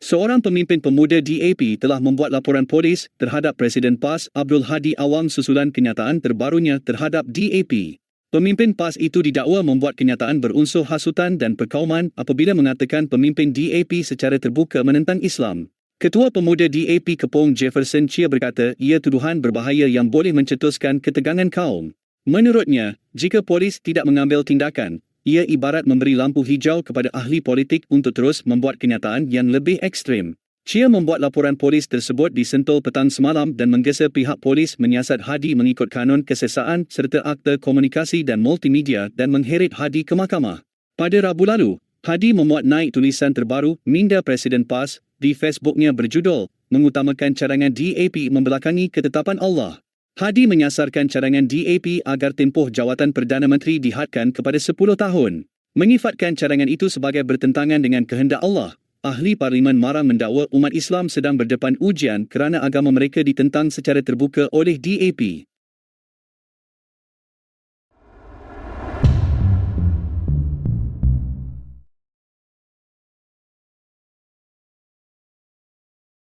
Seorang pemimpin pemuda DAP telah membuat laporan polis terhadap Presiden PAS Abdul Hadi Awang susulan kenyataan terbarunya terhadap DAP. Pemimpin PAS itu didakwa membuat kenyataan berunsur hasutan dan perkauman apabila mengatakan pemimpin DAP secara terbuka menentang Islam. Ketua Pemuda DAP Kepong Jefferson Chia berkata ia tuduhan berbahaya yang boleh mencetuskan ketegangan kaum. Menurutnya, jika polis tidak mengambil tindakan, ia ibarat memberi lampu hijau kepada ahli politik untuk terus membuat kenyataan yang lebih ekstrim. Chia membuat laporan polis tersebut di Sentul petang semalam dan menggesa pihak polis menyiasat Hadi mengikut kanun kesesaan serta akta komunikasi dan multimedia dan mengheret Hadi ke mahkamah. Pada Rabu lalu, Hadi memuat naik tulisan terbaru Minda Presiden PAS di Facebooknya berjudul mengutamakan cadangan DAP membelakangi ketetapan Allah. Hadi menyasarkan cadangan DAP agar tempoh jawatan Perdana Menteri dihadkan kepada 10 tahun. Menyifatkan cadangan itu sebagai bertentangan dengan kehendak Allah. Ahli Parlimen Marang mendakwa umat Islam sedang berdepan ujian kerana agama mereka ditentang secara terbuka oleh DAP.